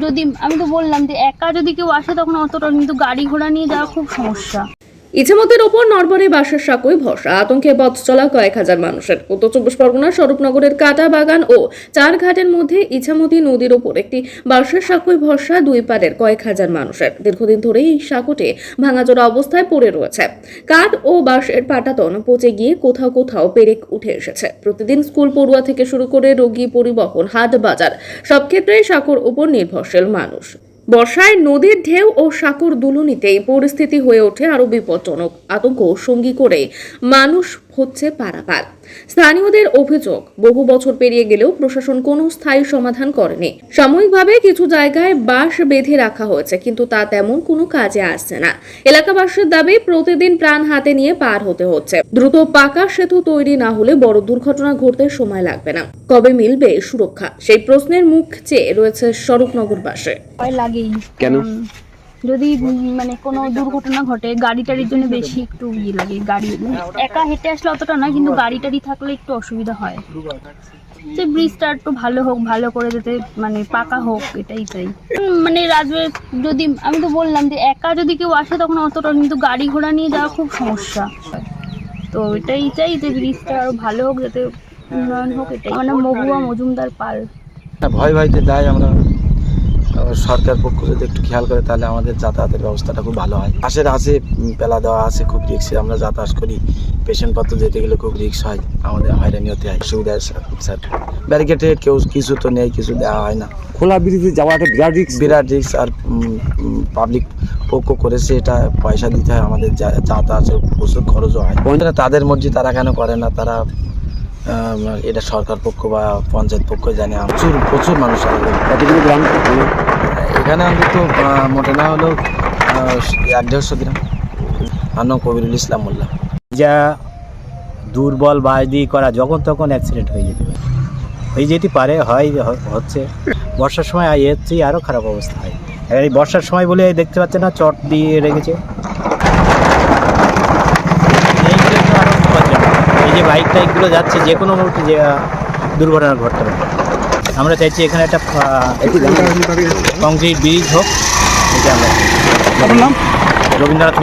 যদি, আমি তো বললাম যে একা যদি কেউ আসে তখন অতটা কিন্তু গাড়ি ঘোড়া নিয়ে যাওয়া খুব সমস্যা। ইছামতির ওপর নরবরে বাসের সাঁকোয় ভরসা। আতঙ্কে পথ চলা কয়েক হাজার মানুষের। উত্তর চব্বিশ পরগনার স্বরূপনগরের কাটা বাগান ও চার ঘাটের মধ্যে ইছামতি নদীর ওপর একটি বাঁশের সাঁকোয় ভরসা দুই পারের কয়েক হাজার মানুষের। দীর্ঘদিন ধরেই এই সাঁকোটি ভাঙাচোরা অবস্থায় পড়ে রয়েছে। কাঠ ও বাঁশের পাটাতন পচে গিয়ে কোথাও কোথাও পেরেক উঠে এসেছে। প্রতিদিন স্কুল পড়ুয়া থেকে শুরু করে রোগী পরিবহন হাট বাজার সব ক্ষেত্রেই সাঁকোর উপর নির্ভরশীল মানুষ। বর্ষায় নদীর ঢেউ ও সাঁকোর দুলুনিতে পরিস্থিতি হয়ে ওঠে আরও বিপজ্জনক। আতঙ্ক সঙ্গী করে মানুষ হচ্ছে পারাপার। স্থানীয়দের অভিযোগ বহু বছর পেরিয়ে গেলেও প্রশাসন কোনো স্থায়ী সমাধান করেনি। সাময়িকভাবে কিছু জায়গায় বাঁশ বেঁধে রাখা হয়েছে কিন্তু তা তেমন কোনো কাজে আসছে না। এলাকাবাসীর দাবি প্রতিদিন প্রাণ হাতে নিয়ে পার হতে হচ্ছে। দ্রুত পাকা সেতু তৈরি না হলে বড় দুর্ঘটনা ঘটতে সময় লাগবে না। কবে মিলবে সুরক্ষা? সেই প্রশ্নের মুখ চেয়ে রয়েছে স্বরূপনগরবাসী। কেন? যদি মানে কোনো দুর্ঘটনা ঘটে গাড়ি টাড়ির জন্য বেশি একটু ইয়ে লাগে গাড়ি মানে একা হেঁটে আসলে অতটা না কিন্তু গাড়ি টাড়ি থাকলে একটু অসুবিধা হয়। যে ব্রিজটা একটু ভালো হোক ভালো করে যাতে মানে পাকা হোক এটাই চাই মানে রাজবে যদি আমি তো বললাম যে একা যদি কেউ আসে তখন অতটা কিন্তু গাড়ি ঘোড়া নিয়ে যাওয়া খুব সমস্যা। তো এটাই চাই যে ব্রিজটা আরও ভালো হোক যাতে উন্নয়ন হোক এটাই। মানে মহুয়া মজুমদার পাল। না, ভয় ভয়তে দেয় আমরা। সরকার পক্ষ যদি একটু খেয়াল করে তাহলে আমাদের যাতায়াতের ব্যবস্থাটা খুব ভালো হয়। পাশের আছে পেলা দেওয়া আছে খুব রিক্সে আমরা যাতায়াত করি। পেশেন্ট পত্র যেতে গেলে খুব রিক্স হয় আমাদের হয়রানি হতে হয়। সুবিধা স্যার। ব্যারিকেডে কেউ কিছু তো নেই কিছু দেওয়া হয় না। খোলা ব্রিজে যাওয়াটা বিরাট রিক্স। বিরাট রিক্স আর পাবলিক পক্ষ করেছে এটা পয়সা দিতে হয় আমাদের যা- যাতায়াতের প্রচুর খরচও হয়। তাদের মর্জি তারা কেন করে না? তারা এটা সরকার পক্ষ বা পঞ্চায়েত পক্ষ জানে প্রচুর প্রচুর মানুষ কতগুলো গ্রাম? এখানে অন্তত মোটে না হলেও আহ, এক দেড়শো গ্রাম। নাম কবিরুল ইসলাম মোল্লা। যা দুর্বল বাজদি করা যখন তখন অ্যাক্সিডেন্ট হয়ে যেতে পারে। হয়ে যেতে পারে হয় হচ্ছে। বর্ষার সময় এর চেয়ে আরও খারাপ অবস্থা হয়। এই বর্ষার সময় বলে দেখতে পাচ্ছে না চট দিয়ে রেখেছে এইগুলো তো আরও বিপজ্জনক। এই যে বাইক টাইকগুলো যাচ্ছে যে কোনো মুহূর্তে যে দুর্ঘটনা ঘটতে পারে। আমরা চাইছি এখানে একটা কংক্রিট ব্রিজ হোক এটা আমরা নাম? রবীন্দ্রনাথ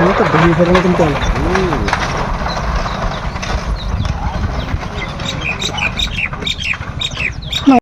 মিত্র। তো ভূমি ফেরানো কিন্তু